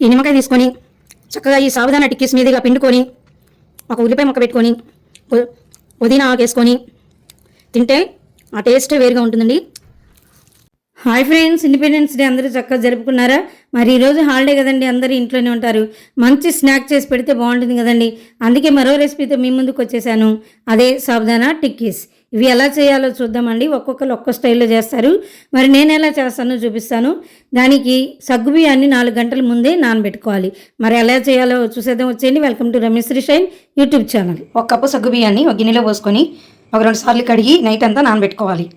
ఈ నిమ్మకాయ తీసుకొని చక్కగా ఈ సావధాన టిక్కీస్ మీదుగా పిండుకొని ఒక ఉల్లిపాయ ముక్క పెట్టుకొని పుదీనా ఆకు వేసుకొని తింటే ఆ టేస్ట్ వేరుగా ఉంటుందండి. హాయ్ ఫ్రెండ్స్ ఇండిపెండెన్స్ డే అందరూ చక్కగా జరుపుకున్నారా? మరి ఈరోజు హాలిడే కదండి అందరూ ఇంట్లోనే ఉంటారు. మంచి స్నాక్ చేసి పెడితే బాగుంటుంది కదండి. అందుకే మరో రెసిపీతో మీ ముందుకు వచ్చేసాను. అదే సాబుదానా టిక్కీస్. ఇవి ఎలా చేయాలో చూద్దామండి. ఒక్కొక్కరు ఒక్కో స్టైల్లో చేస్తారు. మరి నేను ఎలా చేస్తానో చూపిస్తాను. దానికి సగ్గుబియ్యాన్ని నాలుగు గంటల ముందే నానబెట్టుకోవాలి. మరి ఎలా చేయాలో చూసేద్దాం. వచ్చేయండి. Welcome to Ramesh Srishine YouTube channel. ఒక కప్పు సగ్గుబియ్యాన్ని ఒక గిన్నెలో పోసుకొని ఒక రెండు సార్లు కడిగి నైట్ అంతా నానబెట్టుకోవాలి.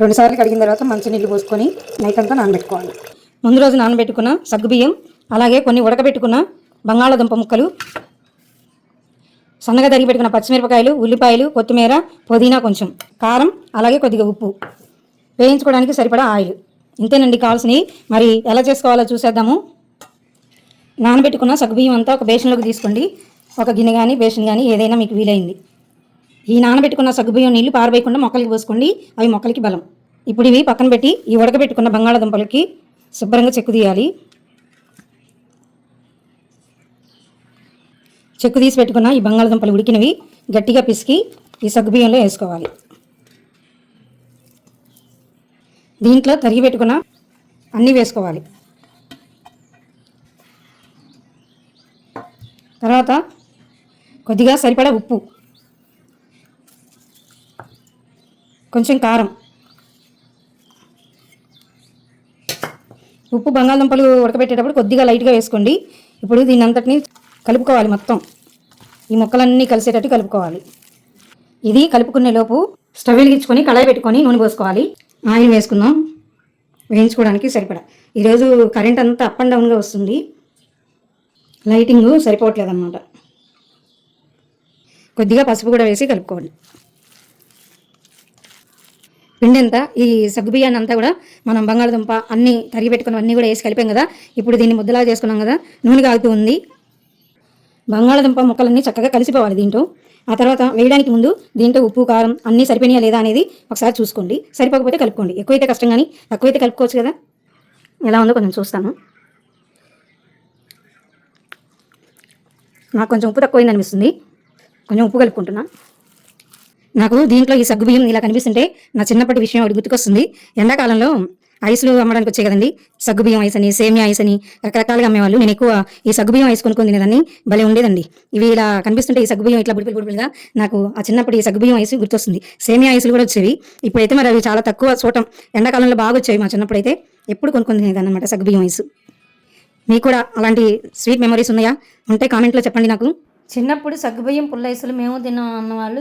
రెండు సార్లు కడిగిన తర్వాత మంచినీళ్ళు పోసుకొని నైట్ అంతా నానబెట్టుకోవాలి. ముందు రోజు నానబెట్టుకున్న సగ్గుబియ్యం అలాగే కొన్ని ఉడకబెట్టుకున్న బంగాళాదుంప ముక్కలు సన్నగా తరిగి పెట్టుకున్న పచ్చిమిరపకాయలు ఉల్లిపాయలు కొత్తిమీర పుదీనా కొంచెం కారం అలాగే కొద్దిగా ఉప్పు. వేయించుకోవడానికి సరిపడా ఆయిల్. ఇంతేనండి కావాల్సినవి. మరి ఎలా చేసుకోవాలో చూసేద్దాము. నానబెట్టుకున్న సగ్గుబియ్యం అంతా ఒక బేషన్లోకి తీసుకోండి. ఒక గిన్నె కానీ బేషన్ కానీ ఏదైనా మీకు వీలైంది. ఈ నానబెట్టుకున్న సగ్గుబియ్యం నీళ్ళు పారబోయకుండా మొక్కలకి పోసుకోండి. అవి మొక్కలకి బలం. ఇప్పుడు ఇవి పక్కన పెట్టి ఈ ఉడకబెట్టుకున్న బంగాళాదుంపలకి శుభ్రంగా చెక్కు తీయాలి. చెక్కు తీసి పెట్టుకున్న ఈ బంగాళదుంపలు ఉడికినవి గట్టిగా పిసికి ఈ సగ్గుబియ్యంలో వేసుకోవాలి. దీంట్లో తరిగి పెట్టుకున్న అన్నీ వేసుకోవాలి. తర్వాత కొద్దిగా సరిపడా ఉప్పు కొంచెం కారం. ఉప్పు బంగాళదుంపలు ఉడకబెట్టేటప్పుడు కొద్దిగా లైట్గా వేసుకోండి. ఇప్పుడు దీని అంతటిని కలుపుకోవాలి మొత్తం. ఈ ముక్కలన్నీ కలిసేటట్టు కలుపుకోవాలి. ఇది కలుపుకునే లోపు స్టవ్ వెలిగించుకొని కళాయి పెట్టుకొని నూనె పోసుకోవాలి. ఆయిల్ వేసుకుందాం. వేయించుకోవడానికి సరిపడా. ఈరోజు కరెంట్ అంతా అప్ అండ్ డౌన్గా వస్తుంది. లైటింగ్ సరిపోవట్లేదు అన్నమాట కొద్దిగా పసుపు కూడా వేసి కలుపుకోవాలి. పిండి అంతా ఈ సగ్గుబియ్యాన్ని అంతా కూడా మనం బంగాళదుంప అన్నీ తరిగి పెట్టుకున్నవన్నీ కూడా వేసి కలిపాం కదా. ఇప్పుడు దీన్ని ముద్దలా చేసుకున్నాం కదా. నూనె కాగుతూ ఉంది. బంగాళదుంప ముక్కలన్నీ చక్కగా కలిసిపోవాలి దీంట్లో. ఆ తర్వాత వేయడానికి ముందు దీంట్లో ఉప్పు కారం అన్నీ సరిపోయినాయా లేదా అనేది ఒకసారి చూసుకోండి. సరిపోకపోతే కలుపుకోండి. ఎక్కువైతే కష్టం కానీ తక్కువైతే కలుపుకోవచ్చు కదా? ఎలా ఉందో కొంచెం చూస్తాను. నాకు కొంచెం ఉప్పు తక్కువైంది అనిపిస్తుంది. కొంచెం ఉప్పు కలుపుకుంటున్నా. నాకు దీంట్లో ఈ సగ్గుబియ్యం ఇలా కనిపిస్తుంటే నా చిన్నప్పటి విషయం ఒకటి గుర్తుకొస్తుంది. ఎండాకాలంలో ఐస్లు అమ్మడానికి వచ్చాయి కదండి. సగ్గుబియ్యం ఐస్ అని సేమియా ఐస్ అని రకరకాలుగా అమ్మేవాళ్ళు. నేను ఎక్కువ ఈ సగ్గుబియ్యం ఐస్ కొనుక్కొని తినేదాన్ని. భలే ఉండేదండి. ఇవి ఇలా కనిపిస్తుంటే ఈ సగ్గుబియ్యం ఇట్లా బుడిపిల్ బుడిపిల్గా నాకు ఆ చిన్నప్పటి ఈ సగ్గుబియ్యం ఐస్ గుర్తొస్తుంది. సేమియా ఐస్లు కూడా వచ్చేవి. ఇప్పుడైతే మరి అవి చాలా తక్కువ చూడటం ఎండాకాలంలో బాగా వచ్చేవి మా చిన్నప్పుడైతే. ఎప్పుడు కొనుక్కొని తినేదాన్ని అనమాట సగ్గుబియ్యం ఐస్. మీకు కూడా అలాంటి స్వీట్ మెమరీస్ ఉన్నాయా? ఉంటే కామెంట్లో చెప్పండి నాకు. చిన్నప్పుడు సగ్గుబియ్యం పుల్లైసులు మేము తిన్నాం అన్న వాళ్ళు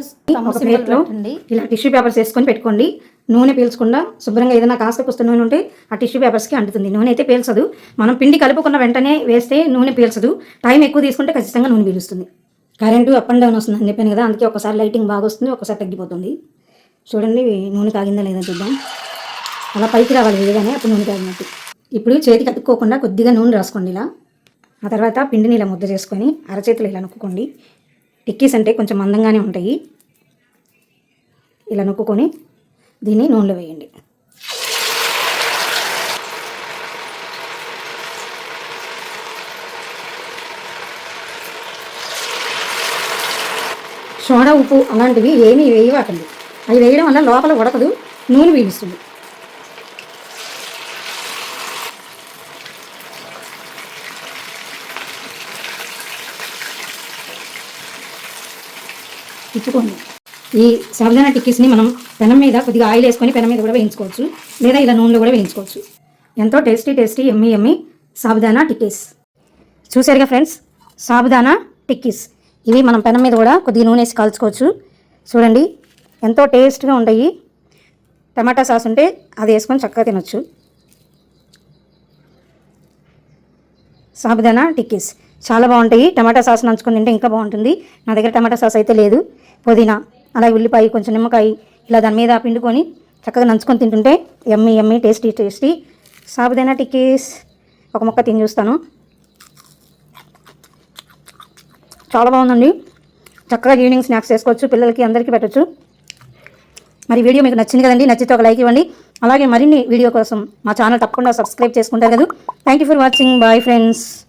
ఇలా టిష్యూ పేపర్స్ వేసుకొని పెట్టుకోండి. నూనె పీల్చకుండా శుభ్రంగా ఏదైనా కాస్త కుస్త నూనె ఉంటే ఆ టిష్యూ పేపర్స్కి అంటుతుంది. నూనె అయితే పీల్చదు. మనం పిండి కలుపుకున్న వెంటనే వేస్తే నూనె పీల్చదు. టైం ఎక్కువ తీసుకుంటే ఖచ్చితంగా నూనె పీలుస్తుంది. కరెంటు అప్ అండ్ డౌన్ వస్తుంది అని చెప్పాను కదా అందుకే ఒకసారి లైటింగ్ బాగా వస్తుంది ఒకసారి తగ్గిపోతుంది. చూడండి నూనె కాగిందా లేదా చూద్దాం. అలా పైకి రావాలి వేయగానే అప్పుడు నూనె కాగినట్టు. ఇప్పుడు చేతికి అతుక్కోకుండా కొద్దిగా నూనె రాసుకోండి ఇలా. ఆ తర్వాత పిండిని ఇలా ముద్ద చేసుకొని అరచేతులు ఇలా నొక్కుకోండి. టిక్కీస్ అంటే కొంచెం మందంగానే ఉంటాయి. ఇలా నొక్కుకొని దీన్ని నూనెలో వేయండి. సోడా ఉప్పు అలాంటివి ఏమీ వేయవాకండి. అవి వేయడం వల్ల లోపల ఉడకదు నూనె పీలుస్తుంది తిప్పుకోండి ఈ సాబుదానా టిక్కీస్ని మనం పెనం మీద కొద్దిగా ఆయిల్ వేసుకొని పెనం మీద కూడా వేయించుకోవచ్చు. లేదా ఇలా నూనెలో కూడా వేయించుకోవచ్చు. ఎంతో tasty tasty yummy yummy sabudana tikkis చూసారుగా ఫ్రెండ్స్? సాబుదానా టిక్కీస్ ఇవి మనం పెనం మీద కూడా కొద్దిగా నూనె వేసి కాల్చుకోవచ్చు. చూడండి ఎంతో టేస్ట్గా ఉంటాయి. టమాటా సాస్ ఉంటే అది వేసుకొని చక్కగా తినొచ్చు. సాబుదానా టిక్కీస్ చాలా బాగుంటాయి. టమాటా సాస్ నంచుకొని తింటే ఇంకా బాగుంటుంది. నా దగ్గర టమాటా సాస్ అయితే లేదు. పుదీనా. అలాగే ఉల్లిపాయ కొంచెం నిమ్మకాయ ఇలా దాని మీద పిండుకొని చక్కగా నంచుకొని తింటుంటే yummy yummy tasty tasty. Sabudana tikkis. ఒక మొక్క తిని చూస్తాను. చాలా బాగుందండి. చక్కగా ఈవినింగ్ స్నాక్స్ చేసుకోవచ్చు పిల్లలకి అందరికీ పెట్టచ్చు. మరి వీడియో మీకు నచ్చింది కదండి నచ్చితే ఒక లైక్ ఇవ్వండి. అలాగే మరిన్ని వీడియో కోసం మా ఛానల్ తప్పకుండా సబ్స్క్రైబ్ చేసుకుంటారు కదా. Thank you for watching bye friends